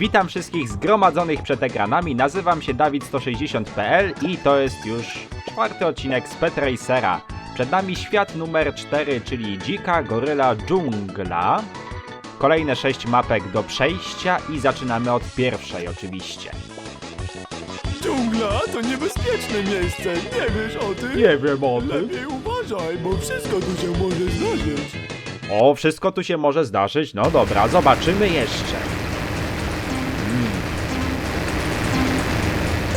Witam wszystkich zgromadzonych przed ekranami, nazywam się Dawid160.pl i to jest już czwarty odcinek z Pet Racera. Przed nami świat numer 4, czyli dzika goryla dżungla. Kolejne 6 mapek do przejścia i zaczynamy od pierwszej oczywiście. Dżungla to niebezpieczne miejsce, nie wiesz o tym? Nie wiem o Lepiej uważaj, bo wszystko tu się może zdarzyć. O, wszystko tu się może zdarzyć. No dobra, zobaczymy jeszcze.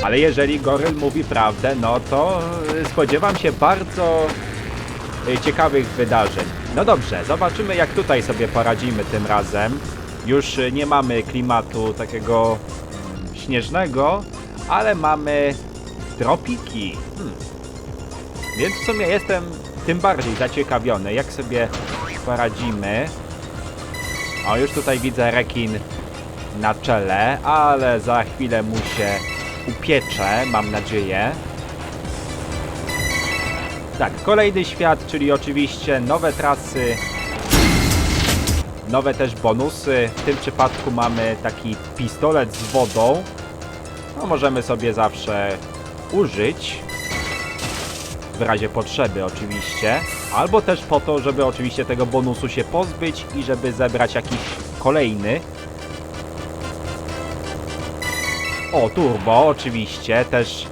Ale jeżeli Goryl mówi prawdę, no to y, spodziewam się bardzo y, ciekawych wydarzeń. No dobrze, zobaczymy jak tutaj sobie poradzimy tym razem. Już y, nie mamy klimatu takiego śnieżnego, ale mamy tropiki. Hmm. Więc w sumie jestem tym bardziej zaciekawiony, jak sobie poradzimy. O, już tutaj widzę rekin na czele, ale za chwilę mu się upiecze, mam nadzieję. Tak, kolejny świat, czyli oczywiście nowe trasy, nowe też bonusy. W tym przypadku mamy taki pistolet z wodą. No, możemy sobie zawsze użyć w razie potrzeby oczywiście, albo też po to, żeby oczywiście tego bonusu się pozbyć i żeby zebrać jakiś kolejny. O, turbo oczywiście, też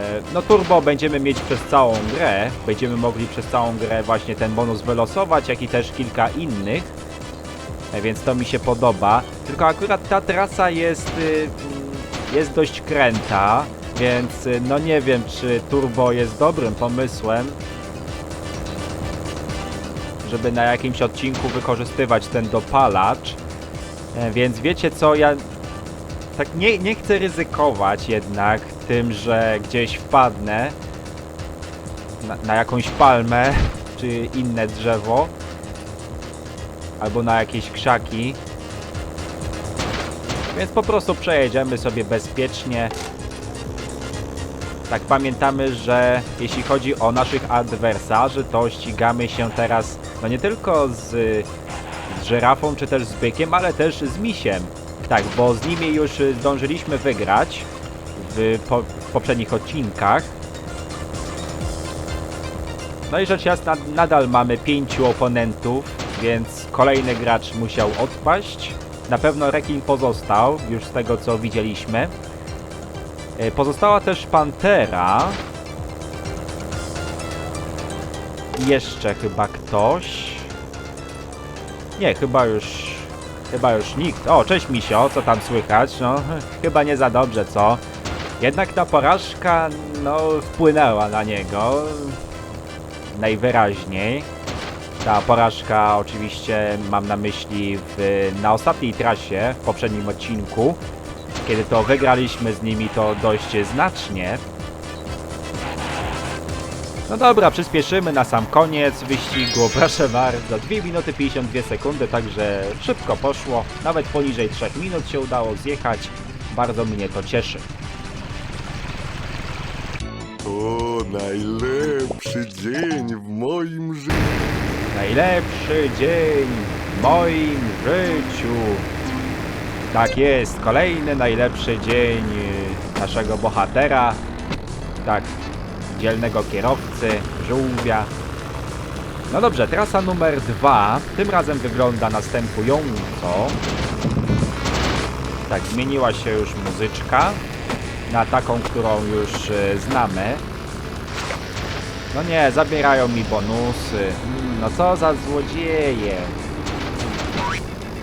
e, no turbo będziemy mieć przez całą grę, będziemy mogli przez całą grę właśnie ten bonus wylosować, jak i też kilka innych. E, Więc to mi się podoba. Tylko akurat ta trasa jest, y, jest dość kręta, więc y, no nie wiem, czy turbo jest dobrym pomysłem, żeby na jakimś odcinku wykorzystywać ten dopalacz. E, Więc wiecie co, ja tak nie, nie chcę ryzykować jednak tym, że gdzieś wpadnę na, na jakąś palmę czy inne drzewo albo na jakieś krzaki. Więc po prostu przejedziemy sobie bezpiecznie. Tak pamiętamy, że jeśli chodzi o naszych adwersarzy, to ścigamy się teraz no nie tylko z, z czy też z bykiem, ale też z misiem. Tak, bo z nimi już y, zdążyliśmy wygrać w, po, w poprzednich odcinkach. No i rzecz jasna, nadal mamy pięciu oponentów, więc kolejny gracz musiał odpaść. Na pewno rekin pozostał, już z tego co widzieliśmy. E, Pozostała też Pantera. Jeszcze chyba ktoś. Nie, chyba już. Chyba już nikt. O, cześć Misio, co tam słychać? No, chyba nie za dobrze, co? Jednak ta porażka, no, wpłynęła na niego. Najwyraźniej. Ta porażka oczywiście mam na myśli w, na ostatniej trasie, w poprzednim odcinku. Kiedy to wygraliśmy z nimi to dość znacznie. No dobra, przyspieszymy na sam koniec wyścigu, proszę bardzo. 2 minuty 52 sekundy, także szybko poszło. Nawet poniżej 3 minut się udało zjechać. Bardzo mnie to cieszy. To najlepszy dzień w moim życiu. Najlepszy dzień w moim życiu. Tak jest, kolejny najlepszy dzień naszego bohatera. Tak, dzielnego kierowcy, żółwia. No dobrze, trasa numer dwa. Tym razem wygląda następująco. Tak, zmieniła się już muzyczka na taką, którą już y, znamy. No nie, zabierają mi bonusy. Mm, No co za złodzieje.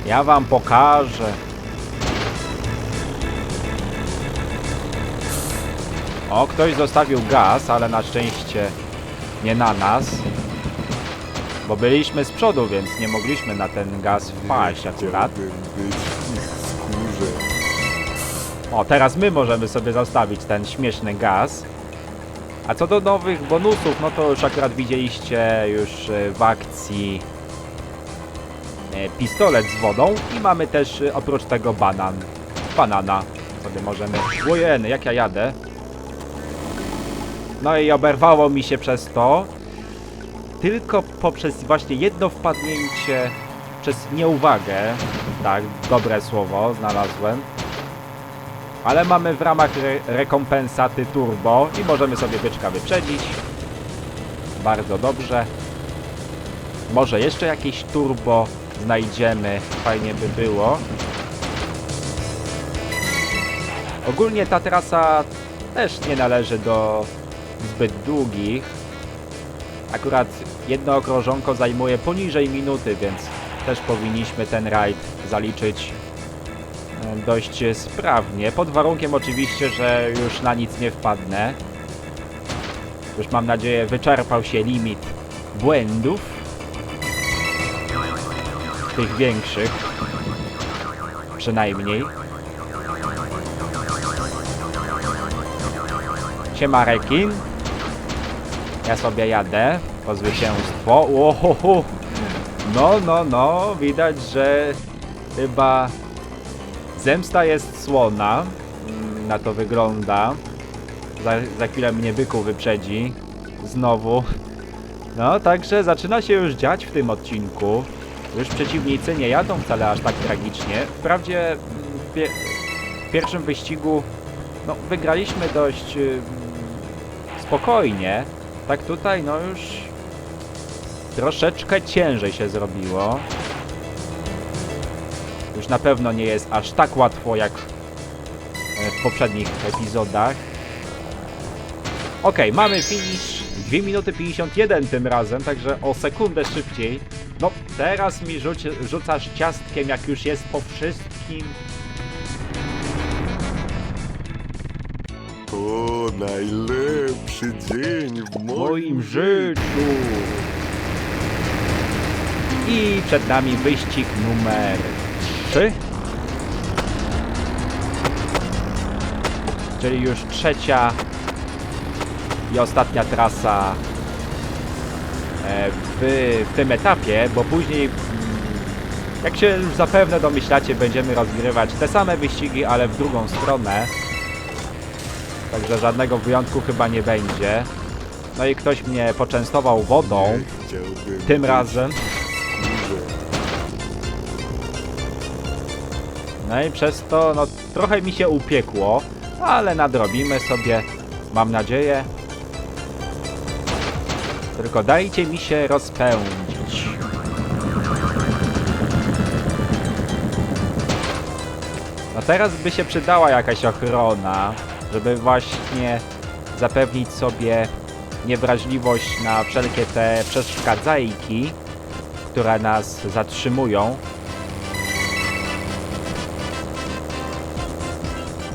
Ja wam pokażę. O, ktoś zostawił gaz, ale na szczęście nie na nas. Bo byliśmy z przodu, więc nie mogliśmy na ten gaz wpaść akurat. O, teraz my możemy sobie zostawić ten śmieszny gaz. A co do nowych bonusów, no to już akurat widzieliście już e, w akcji e, pistolet z wodą i mamy też e, oprócz tego banan. Banana sobie możemy... Ojeny, jak ja jadę. No i oberwało mi się przez to. Tylko poprzez właśnie jedno wpadnięcie, przez nieuwagę, tak, dobre słowo znalazłem, Ale mamy w ramach re rekompensaty turbo i możemy sobie byczka wyprzedzić. Bardzo dobrze. Może jeszcze jakieś turbo znajdziemy. Fajnie by było. Ogólnie ta trasa też nie należy do zbyt długich. Akurat jedno okrążonko zajmuje poniżej minuty, więc też powinniśmy ten rajd zaliczyć e, dość sprawnie. Pod warunkiem oczywiście, że już na nic nie wpadnę. Już mam nadzieję wyczerpał się limit błędów. Tych większych. Przynajmniej. Siema rekin. Ja sobie jadę po zwycięstwo. Ohoho. No, no, no. Widać, że chyba zemsta jest słona. Mm, Na to wygląda. Za, za chwilę mnie byku wyprzedzi. Znowu. No, także zaczyna się już dziać w tym odcinku. Już przeciwnicy nie jadą wcale aż tak tragicznie. Wprawdzie mm, w pie w pierwszym wyścigu no, wygraliśmy dość ym, spokojnie. Tak tutaj, no już troszeczkę ciężej się zrobiło. Już na pewno nie jest aż tak łatwo jak e, w poprzednich epizodach. Okej, mamy finish 2 minuty 51 tym razem, także o sekundę szybciej. No, teraz mi rzuci, rzucasz ciastkiem, jak już jest po wszystkim. O, najlepszy dzień w moim, życiu. I przed nami wyścig numer 3. Czyli już trzecia i ostatnia trasa e, w, w tym etapie, bo później, mm, jak się już zapewne domyślacie, będziemy rozgrywać te same wyścigi, ale w drugą stronę. Także żadnego wyjątku chyba nie będzie. No i ktoś mnie poczęstował wodą tym razem. No i przez to no, trochę mi się upiekło, ale nadrobimy sobie, mam nadzieję. Tylko dajcie mi się rozpędzić. No teraz by się przydała jakaś ochrona, żeby właśnie zapewnić sobie niewrażliwość na wszelkie te przeszkadzajki, które nas zatrzymują.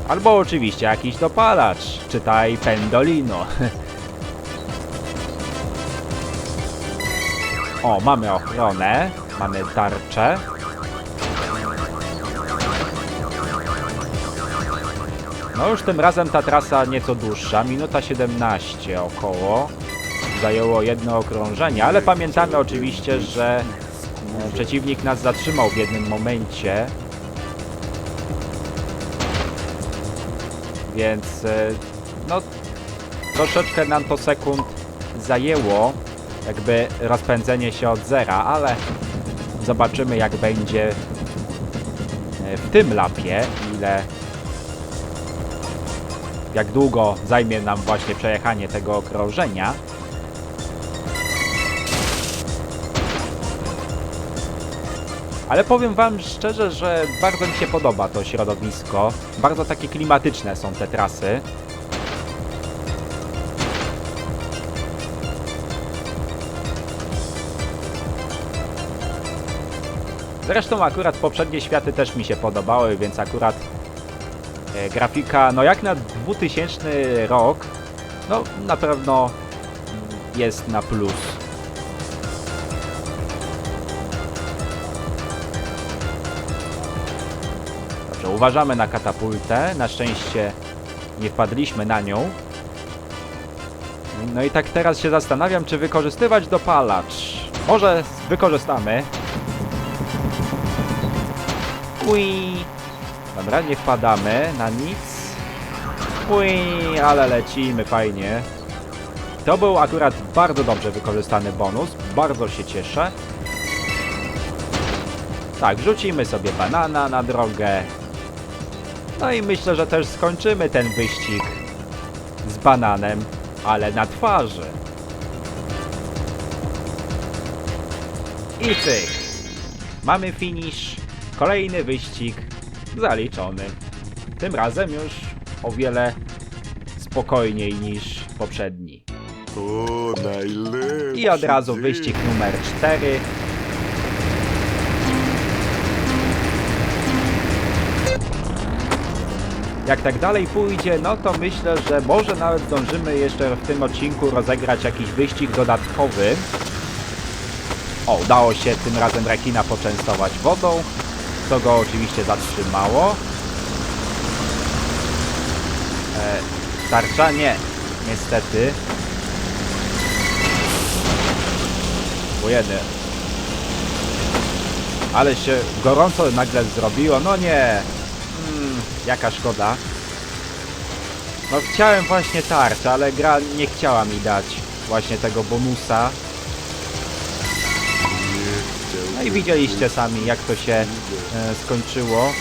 Albo oczywiście jakiś dopalacz, czytaj Pendolino. O, mamy ochronę, mamy tarczę. No już tym razem ta trasa nieco dłuższa, minuta 17 około. Zajęło jedno okrążenie, ale pamiętamy oczywiście, że e, przeciwnik nas zatrzymał w jednym momencie. Więc e, no troszeczkę nam to sekund zajęło jakby rozpędzenie się od zera, ale zobaczymy jak będzie e, w tym lapie, ile jak długo zajmie nam właśnie przejechanie tego okrążenia. Ale powiem wam szczerze, że bardzo mi się podoba to środowisko. Bardzo takie klimatyczne są te trasy. Zresztą akurat poprzednie światy też mi się podobały, więc akurat grafika, no jak na 2000 rok, no na pewno jest na plus. Dobrze, uważamy na katapultę. Na szczęście nie wpadliśmy na nią. No i tak teraz się zastanawiam, czy wykorzystywać dopalacz. Może wykorzystamy. Ui. Dobra, nie wpadamy na nic. Ui, ale lecimy fajnie. To był akurat bardzo dobrze wykorzystany bonus. Bardzo się cieszę. Tak, rzucimy sobie banana na drogę. No i myślę, że też skończymy ten wyścig z bananem, ale na twarzy. I cyk. Mamy finish. Kolejny wyścig zaliczony. Tym razem już o wiele spokojniej niż poprzedni. O, najlepszy I od razu dzień. wyścig numer 4. Jak tak dalej pójdzie, no to myślę, że może nawet zdążymy jeszcze w tym odcinku rozegrać jakiś wyścig dodatkowy. O, udało się tym razem rekina poczęstować wodą, co go oczywiście zatrzymało. E, tarcza? Nie, niestety. Ujedy. Ale się gorąco nagle zrobiło. No nie. Mm, jaka szkoda. No chciałem właśnie tarczę, ale gra nie chciała mi dać właśnie tego bonusa. No i widzieliście sami jak to się skończyło.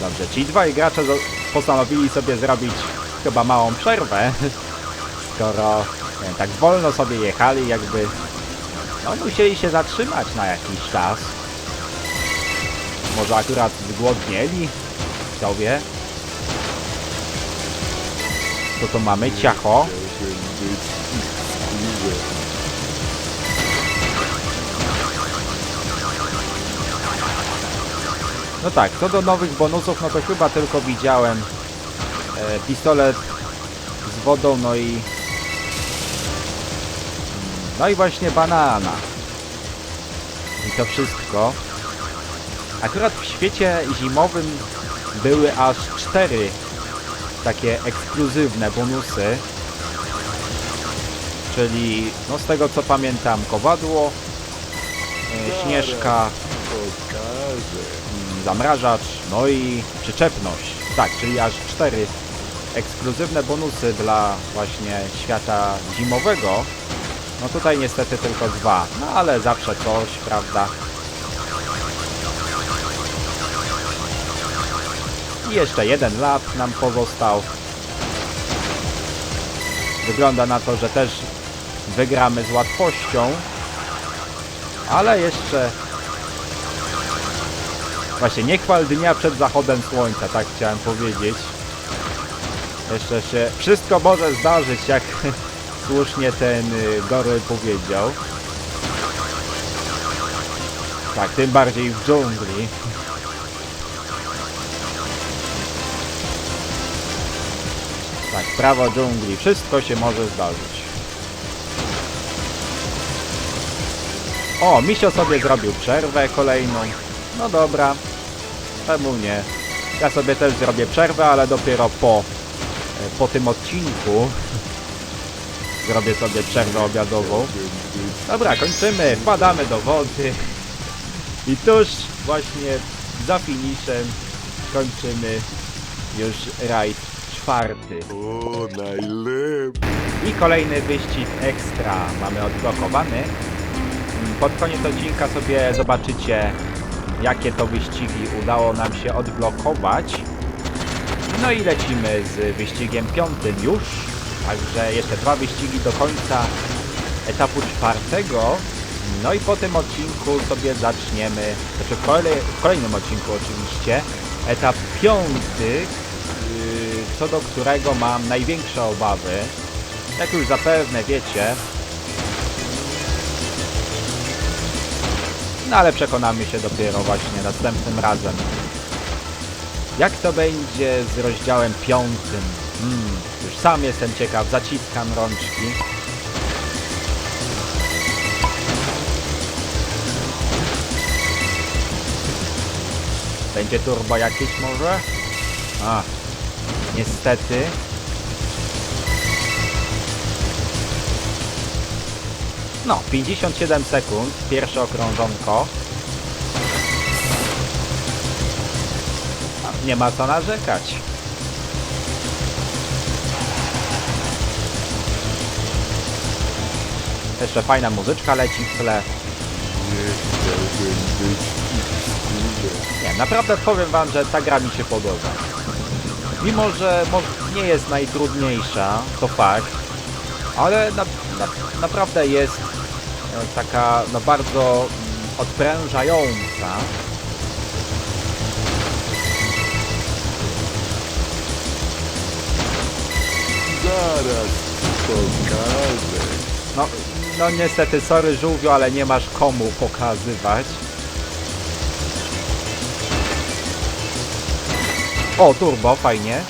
Dobrze, ci dwaj gracze postanowili sobie zrobić chyba małą przerwę, skoro e, tak wolno sobie jechali, jakby no, musieli się zatrzymać na jakiś czas. Może akurat zgłodnieli, kto wie. Co to mamy? Ciacho. No tak, co do nowych bonusów, no to chyba tylko widziałem e, pistolet z wodą, no i no i właśnie banana. I to wszystko. Akurat w świecie zimowym były aż cztery takie ekskluzywne bonusy. Czyli, no z tego co pamiętam, kowadło, e, śnieżka, mm, zamrażacz, no i przyczepność. Tak, czyli aż cztery ekskluzywne bonusy dla właśnie świata zimowego. No tutaj niestety tylko dwa, no ale zawsze coś, prawda? I jeszcze jeden lap nam pozostał. Wygląda na to, że też wygramy z łatwością. Ale jeszcze Właśnie, nie chwal dnia przed zachodem słońca, tak chciałem powiedzieć. Jeszcze się... Wszystko może zdarzyć, jak słusznie ten y, Goryl powiedział. Tak, tym bardziej w dżungli. Prawo dżungli. Wszystko się może zdarzyć. O, Misio sobie zrobił przerwę kolejną. No dobra, czemu nie? Ja sobie też zrobię przerwę, ale dopiero po, e, po tym odcinku zrobię sobie przerwę obiadową. Dobra, kończymy, wpadamy do wody i tuż właśnie za finiszem kończymy już rajd O, najlepszy. I kolejny wyścig ekstra mamy odblokowany. Pod koniec odcinka sobie zobaczycie, jakie to wyścigi udało nam się odblokować. No i lecimy z wyścigiem piątym już. Także jeszcze dwa wyścigi do końca etapu czwartego. No i po tym odcinku sobie zaczniemy, znaczy w, kolej, w kolejnym odcinku oczywiście, etap piąty, yy, co do którego mam największe obawy. Jak już zapewne wiecie. No ale przekonamy się dopiero właśnie następnym razem. Jak to będzie z rozdziałem piątym? Hmm, już sam jestem ciekaw, zaciskam rączki. Będzie turbo jakieś może? A, niestety. No, 57 sekund, pierwsze okrążonko. Nie ma co narzekać. Jeszcze fajna muzyczka leci w tle. Nie, naprawdę powiem wam, że ta gra mi się podoba. Mimo, że nie jest najtrudniejsza, to fakt, ale na, na, naprawdę jest e, taka no bardzo mm, odprężająca. Zaraz pokażę. No, no niestety, sorry żółwiu, ale nie masz komu pokazywać. O, turbo, fajnie.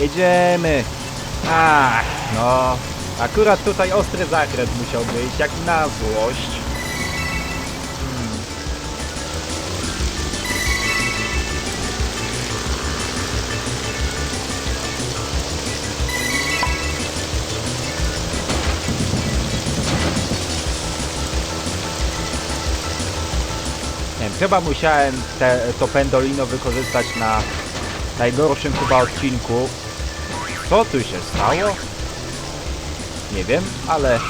Jedziemy. Ach, no. Akurat tutaj ostry zakręt musiał być, jak na złość. Chyba musiałem te, to pendolino wykorzystać na najgorszym chyba odcinku. Co tu się stało? Nie wiem, ale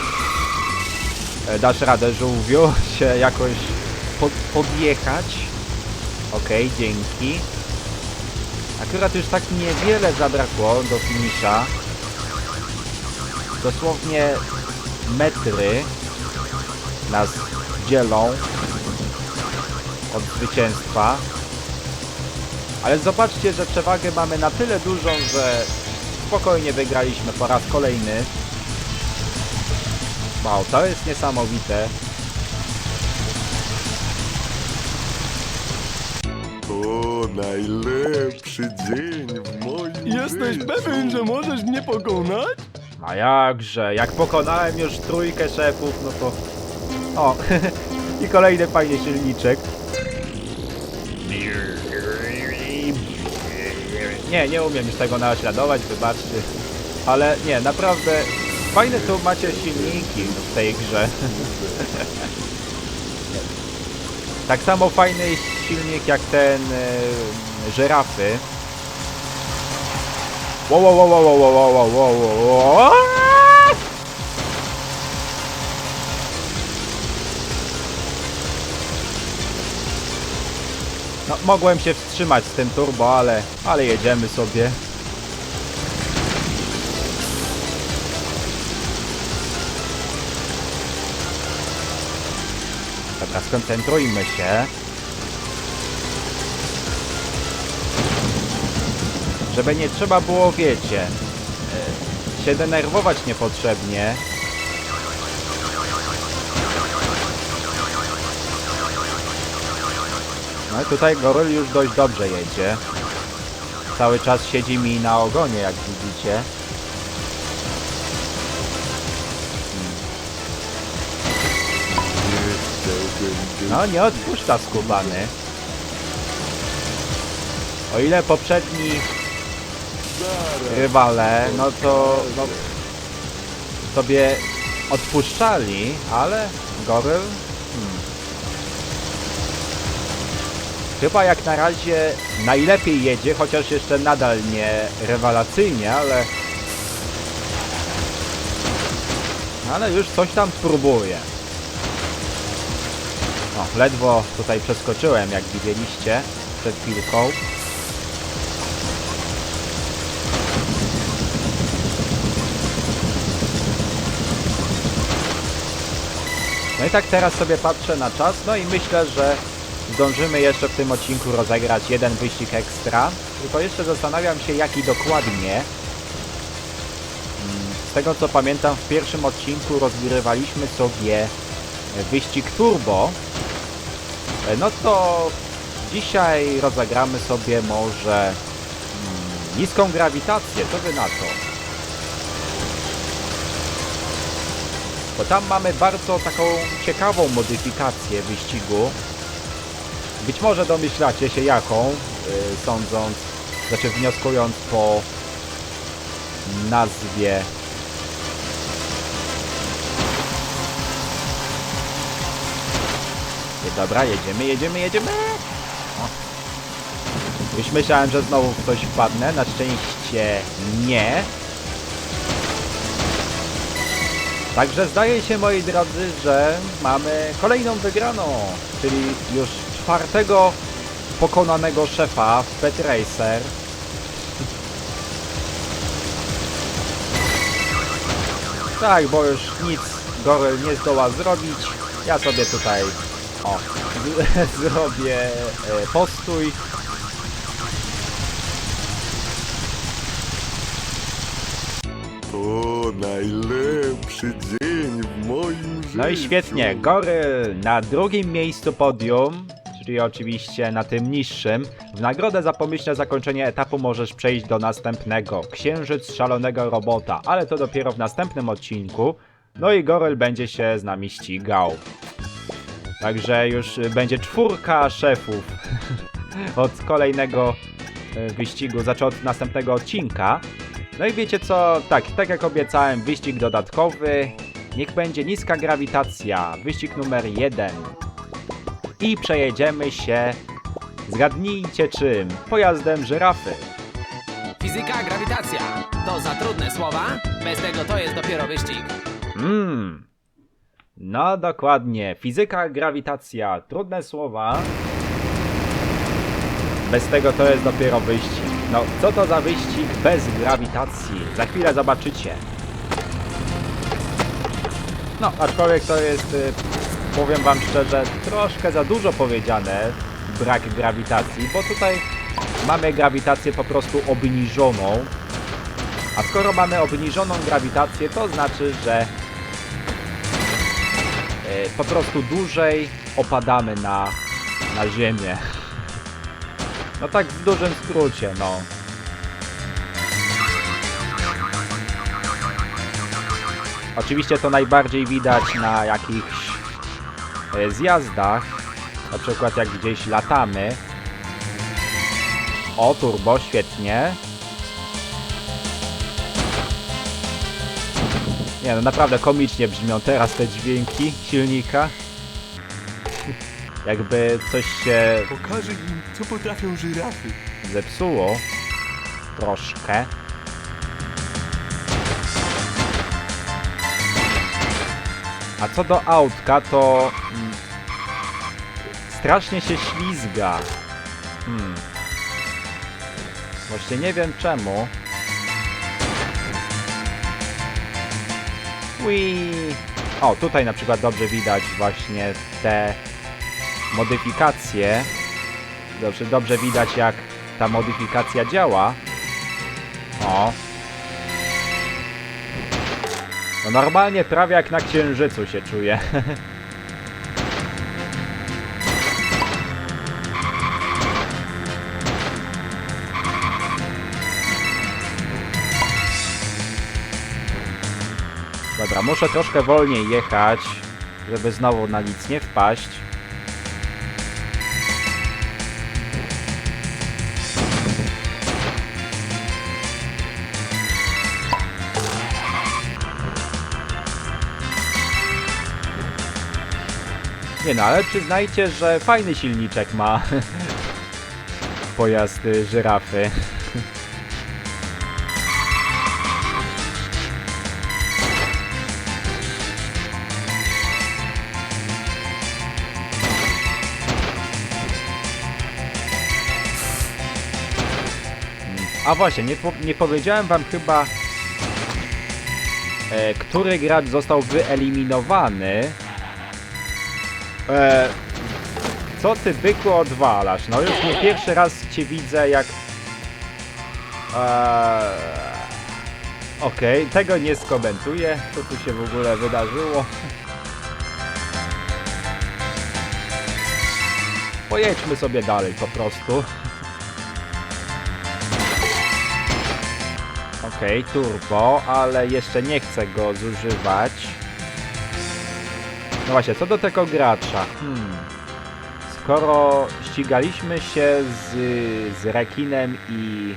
e, dasz radę żółwiu się jakoś pod, podjechać. Okej, dzięki. Akurat już tak niewiele zabrakło do finisza. Dosłownie metry nas dzielą od zwycięstwa. Ale zobaczcie, że przewagę mamy na tyle dużą, że spokojnie wygraliśmy po raz kolejny. Wow, to jest niesamowite. To najlepszy dzień w moim Jesteś życiu. pewien, że możesz mnie pokonać? A jakże, jak pokonałem już trójkę szefów, no to... O, i kolejny fajny silniczek. Nie, nie umiem już tego naśladować, wybaczcie. Ale nie, naprawdę fajne tu macie silniki w tej grze. tak samo fajny silnik jak ten e, żyrafy. Wow, wow, wow, wow, wow, wow, wow, wow, wow, No, mogłem się wstrzymać z tym turbo, ale, ale jedziemy sobie. Dobra, skoncentrujmy się. Żeby nie trzeba było, wiecie, e, się denerwować niepotrzebnie. No i tutaj goryl już dość dobrze jedzie. Cały czas siedzi mi na ogonie, jak widzicie. No nie odpuszcza skubany. O ile poprzedni rywale, no to no, sobie odpuszczali, ale goryl hmm. Chyba jak na razie najlepiej jedzie, chociaż jeszcze nadal nie rewelacyjnie, ale ale już coś tam próbuje. O, ledwo tutaj przeskoczyłem, jak widzieliście przed chwilką. No i tak teraz sobie patrzę na czas, no i myślę, że zdążymy jeszcze w tym odcinku rozegrać jeden wyścig ekstra. Tylko jeszcze zastanawiam się, jaki dokładnie. Mm, Z tego co pamiętam, w pierwszym odcinku rozgrywaliśmy sobie wyścig turbo. E, No to dzisiaj rozegramy sobie może mm, niską grawitację. Co wy na to? Bo tam mamy bardzo taką ciekawą modyfikację wyścigu. Być może domyślacie się jaką, yy, sądząc, znaczy wnioskując po nazwie. Dobra, jedziemy, jedziemy, jedziemy! O. Już myślałem, że znowu w coś wpadnę, na szczęście nie. Także zdaje się, moi drodzy, że mamy kolejną wygraną, czyli już czwartego pokonanego szefa w Pet Racer. Tak, bo już nic Goryl nie zdoła zrobić. Ja sobie tutaj o, zrobię e, postój. To najlepszy dzień w moim życiu. No i świetnie, Goryl na drugim miejscu podium, czyli oczywiście na tym niższym. W nagrodę za pomyślne zakończenie etapu możesz przejść do następnego, Księżyc Szalonego Robota, ale to dopiero w następnym odcinku. No i Goryl będzie się z nami ścigał. Także już będzie czwórka szefów od kolejnego y, wyścigu, znaczy od następnego odcinka. No i wiecie co, tak, tak jak obiecałem, wyścig dodatkowy, niech będzie niska grawitacja, wyścig numer jeden. I przejedziemy się, zgadnijcie czym, pojazdem żyrafy. Fizyka, grawitacja. To za trudne słowa. Bez tego to jest dopiero wyścig. Mmm. No dokładnie, fizyka, grawitacja, trudne słowa. Bez tego to jest dopiero wyścig. No, co to za wyścig bez grawitacji? Za chwilę zobaczycie. No, aczkolwiek to jest, y, powiem wam szczerze, troszkę za dużo powiedziane, brak grawitacji, bo tutaj mamy grawitację po prostu obniżoną. A skoro mamy obniżoną grawitację, to znaczy, że e, po prostu dłużej opadamy na, na ziemię. No tak w dużym skrócie, no. Oczywiście to najbardziej widać na jakichś zjazdach, na przykład jak gdzieś latamy. O, turbo, świetnie. Nie no, naprawdę komicznie brzmią teraz te dźwięki silnika. Jakby coś się Pokażę im, co potrafią żyrafy. zepsuło. Troszkę. A co do autka, to mm, strasznie się ślizga. Hmm. Właśnie nie wiem czemu. Ui. O, tutaj na przykład dobrze widać właśnie te modyfikacje. Dobrze, dobrze widać jak ta modyfikacja działa. O. No normalnie prawie jak na księżycu się czuję. Dobra, muszę troszkę wolniej jechać, żeby znowu na nic nie wpaść. Nie no, ale przyznajcie, że fajny silniczek ma pojazd y, żyrafy. A właśnie, nie, po, nie powiedziałem wam chyba, e, który gracz został wyeliminowany. E, co ty byku odwalasz? No już nie pierwszy raz cię widzę jak... E, Okej, tego nie skomentuję. Co tu się w ogóle wydarzyło? Pojedźmy sobie dalej po prostu. Okej, turbo, ale jeszcze nie chcę go zużywać. No właśnie, co do tego gracza. Hmm. Skoro ścigaliśmy się z, z rekinem i...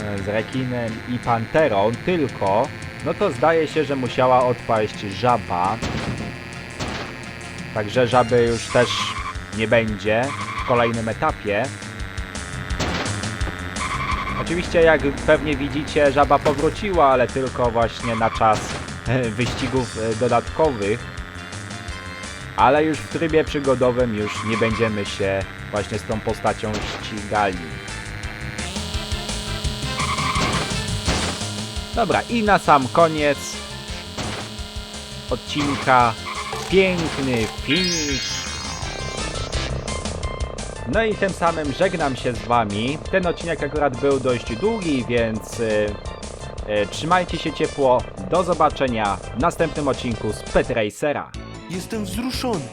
e, Z rekinem i panterą tylko, no to zdaje się, że musiała odpaść żaba. Także żaby już też nie będzie w kolejnym etapie. Oczywiście, jak pewnie widzicie, żaba powróciła, ale tylko właśnie na czas e, wyścigów e, dodatkowych. Ale już w trybie przygodowym już nie będziemy się właśnie z tą postacią ścigali. Dobra, i na sam koniec odcinka piękny finish. No i tym samym żegnam się z wami. Ten odcinek akurat był dość długi, więc y, y, trzymajcie się ciepło. Do zobaczenia w następnym odcinku z Pet. Jestem wzruszony.